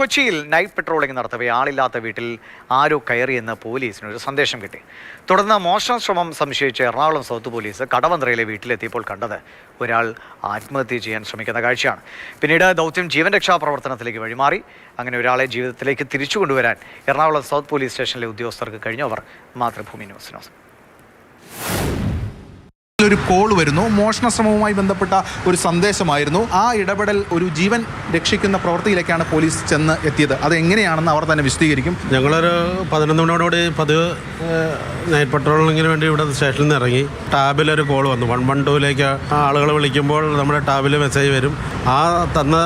കൊച്ചിയിൽ night patrolling നടത്തവേ ആളില്ലാത്ത വീട്ടിൽ ആരോ കയറിയെന്ന് പോലീസിന് ഒരു സന്ദേശം കിട്ടി. തുടർന്ന് മോഷണ ശ്രമം സംശയിച്ച് എറണാകുളം സൗത്ത് പോലീസ് കടവന്ത്രയിലെ വീട്ടിലെത്തിയപ്പോൾ കണ്ടത് ഒരാൾ ആത്മഹത്യ ചെയ്യാൻ ശ്രമിക്കുന്ന കാഴ്ചയാണ്. പിന്നീട് ദൗത്യം ജീവൻ രക്ഷാ പ്രവർത്തനത്തിലേക്ക് വഴിമാറി. അങ്ങനെ ഒരാളെ ജീവിതത്തിലേക്ക് തിരിച്ചു കൊണ്ടുവരാൻ എറണാകുളം സൗത്ത് പോലീസ് സ്റ്റേഷനിലെ ഉദ്യോഗസ്ഥർക്ക് കഴിഞ്ഞവർ മാതൃഭൂമി ന്യൂസ് ന്യൂസിനോസ് ഒരു കോൾ വരുന്നു. മോഷണ ശ്രമവുമായി ബന്ധപ്പെട്ട ഒരു സന്ദേശമായിരുന്നു. ആ ഇടപെടൽ ഒരു ജീവൻ രക്ഷിക്കുന്ന പ്രവൃത്തിയിലേക്കാണ് പോലീസ് ചെന്ന് എത്തിയത്. അത് എങ്ങനെയാണെന്ന് അവർ തന്നെ വിശദീകരിക്കും. ഞങ്ങളൊരു പതിനൊന്ന് മണിയോടുകൂടി പതിവ് നൈറ്റ് പട്രോളിങ്ങിന് വേണ്ടി ഇവിടെ സ്റ്റേഷനിൽ നിന്ന് ഇറങ്ങി. ടാബിലൊരു കോൾ വന്നു. വൺ വൺ ടൂവിലേക്ക് ആളുകൾ വിളിക്കുമ്പോൾ നമ്മുടെ ടാബിൽ മെസ്സേജ് വരും. ആ തന്ന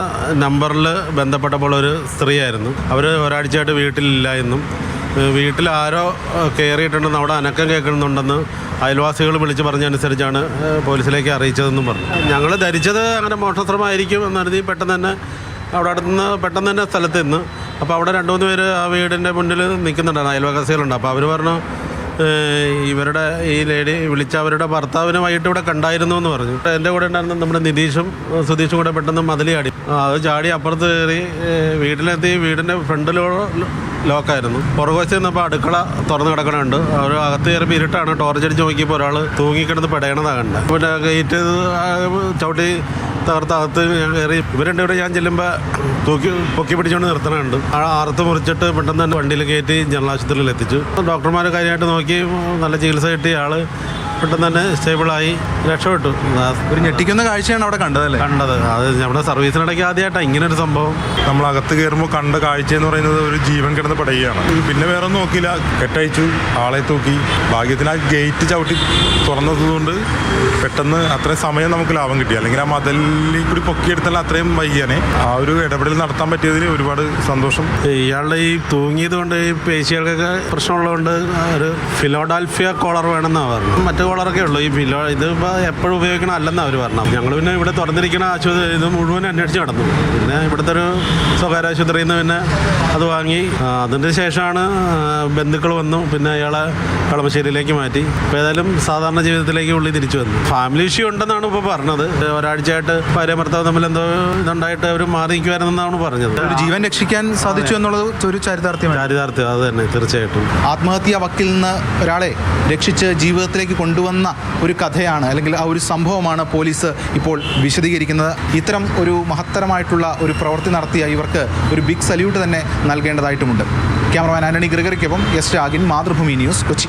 നമ്പറിൽ ബന്ധപ്പെട്ടപ്പോൾ ഒരു സ്ത്രീയായിരുന്നു അവർ ഒരാഴ്ചയായിട്ട് വീട്ടിലില്ല എന്നും. വീട്ടിൽ ആരോ കയറിയിട്ടുണ്ടെന്ന് അവിടെ അനക്കം കേൾക്കുന്നുണ്ടെന്ന് അയൽവാസികൾ വിളിച്ച് പറഞ്ഞനുസരിച്ചാണ് പോലീസിലേക്ക് അറിയിച്ചതെന്നും പറഞ്ഞു. ഞങ്ങൾ ധരിച്ചത് അങ്ങനെ മോഷണശ്രമമായിരിക്കും എന്ന് കരുതി പെട്ടെന്ന് തന്നെ അവിടെ അടുത്തുനിന്ന് പെട്ടെന്ന് തന്നെ സ്ഥലത്ത് നിന്ന്. അപ്പോൾ അവിടെ രണ്ട് മൂന്ന് പേര് ആ വീടിന്റെ മുന്നിൽ നിൽക്കുന്നുണ്ടായിരുന്നു അയൽവാസികളുണ്ട്. അപ്പോൾ അവർ പറഞ്ഞു "ഏഹ്, ഇവരുടെ ഈ ലേഡി വിളിച്ച അവരുടെ ഭർത്താവിനെ വൈകിട്ട് ഇവിടെ കണ്ടായിരുന്നു എന്ന് പറഞ്ഞു. എന്റെ കൂടെ ഉണ്ടായിരുന്ന നമ്മുടെ നിതീഷും സുതീഷും കൂടെ പെട്ടെന്ന് മതിലിയാടി അത് ചാടി അപ്പുറത്ത് കയറി വീട്ടിലെത്തി വീടിന്റെ ഫ്രണ്ടിലോ ലോക്കായിരുന്നു പുറകുവശത്ത് നിന്നപ്പോൾ അടുക്കള തുറന്ന് കിടക്കണുണ്ട്. അവർ അകത്ത് കയറിയപ്പോൾ ഇരുട്ടാണ് ടോർച്ച് അടിച്ച് നോക്കിയപ്പോൾ ഒരാൾ തൂങ്ങിക്കിടന്ന് പെടയണതാണ് കണ്ടത് പിന്നെ ഗേറ്റ് ചവിട്ടി തകർത്ത് അകത്ത് കയറി. ഇവരുണ്ട് ഇവിടെ ഞാൻ ചെല്ലുമ്പോൾ തൂക്കി പൊക്കി പിടിച്ചുകൊണ്ട് നിർത്തണുണ്ട്. ആ അറുത്ത് മുറിച്ചിട്ട് പെട്ടെന്ന് തന്നെ വണ്ടിയിൽ കയറ്റി ജനറൽ ആശുപത്രിയിൽ എത്തിച്ചു. ഡോക്ടർമാർ കാര്യമായിട്ട് നോക്കി നല്ല ചികിത്സ കിട്ടിയ ആൾ പെട്ടെന്ന് തന്നെ സ്റ്റേബിളായി രക്ഷപ്പെട്ടു. ഒരു ഞെട്ടിക്കുന്ന കാഴ്ചയാണ് അവിടെ കണ്ടതല്ലേ കണ്ടത്. അത് നമ്മുടെ സർവീസിനിടയ്ക്ക് ആദ്യമായിട്ടാണ് ഇങ്ങനെ ഒരു സംഭവം. നമ്മൾ അകത്ത് കയറുമ്പോൾ കണ്ട കാഴ്ച എന്ന് പറയുന്നത് ഒരു ജീവൻ കിടന്ന് പടയുകയാണ്. പിന്നെ വേറെ ഒന്നും നോക്കിയില്ല. കെട്ടയച്ചു ആളെ തൂക്കി. ഭാഗ്യത്തിന് ആ ഗേറ്റ് ചവിട്ടി തുറന്നതുകൊണ്ട് പെട്ടെന്ന് അത്രയും സമയം നമുക്ക് ലാഭം കിട്ടി. അല്ലെങ്കിൽ ആ മതലിൽ കൂടി പൊക്കിയെടുത്താൽ അത്രയും വൈകിയാനെ ആ ഒരു ഇടപെടൽ നടത്താൻ പറ്റിയതിൽ ഒരുപാട് സന്തോഷം. ഇയാളുടെ ഈ തൂങ്ങിയത് കൊണ്ട് ഈ പേശികൾക്കൊക്കെ പ്രശ്നമുള്ളതുകൊണ്ട് ഒരു ഫിലോഡാൽഫിയ കോളർ വേണമെന്നാണ് പറഞ്ഞത്. മറ്റു കോളറൊക്കെ ഉള്ളൂ. ഈ ബില്ലോ ഇത് ഇപ്പോൾ എപ്പോഴും ഉപയോഗിക്കണം അല്ലെന്നാണ് അവർ പറഞ്ഞത്. ഞങ്ങൾ പിന്നെ ഇവിടെ തുറന്നിരിക്കുന്ന ആശുപത്രി ഇത് മുഴുവൻ അന്വേഷിച്ച് നടന്നു. പിന്നെ ഇവിടുത്തെ ഒരു സ്വകാര്യ ആശുപത്രിയിൽ നിന്ന് പിന്നെ അത് വാങ്ങി. അതിന്റെ ശേഷമാണ് ബന്ധുക്കൾ വന്നു. പിന്നെ അയാളെ കളമശ്ശേരിയിലേക്ക് മാറ്റി. ഇപ്പോൾ ഏതായാലും സാധാരണ ജീവിതത്തിലേക്ക് ഉള്ളി തിരിച്ചു വന്നു. ഫാമിലി ഇഷ്യൂ ഉണ്ടെന്നാണ് ഇപ്പോൾ പറഞ്ഞത്. ഒരാഴ്ചയായിട്ട് ഭാര്യ ഭർത്താവ് തമ്മിൽ എന്തോ ഇതുണ്ടായിട്ട് അവർ മാറി നിൽക്കുമായിരുന്നെന്നാണ് പറഞ്ഞത്. ഒരു ജീവൻ രക്ഷിക്കാൻ സാധിച്ചു എന്നുള്ളത് ഒരു ചരിതാർത്ഥ്യം ചാരിതാർത്ഥ്യം അത് തന്നെ തീർച്ചയായിട്ടും. ആത്മഹത്യാ വക്കിൽ നിന്ന് ഒരാളെ രക്ഷിച്ച് ജീവിതത്തിലേക്ക് കൊണ്ടുവന്ന ഒരു കഥയാണ് അല്ലെങ്കിൽ ആ ഒരു സംഭവമാണ് പോലീസ് ഇപ്പോൾ വിശദീകരിക്കുന്നത്. ഇത്തരം ഒരു മഹത്തരമായിട്ടുള്ള ഒരു പ്രവൃത്തി നടത്തിയ ഇവർക്ക് ഒരു ബിഗ് സല്യൂട്ട് തന്നെ നൽകേണ്ടതായിട്ടുമുണ്ട്. ക്യാമറമാൻ ആന്റണി ഗ്രിഗറിക്കൊപ്പം എസ് രാഗിൻ മാതൃഭൂമി ന്യൂസ് കൊച്ചി.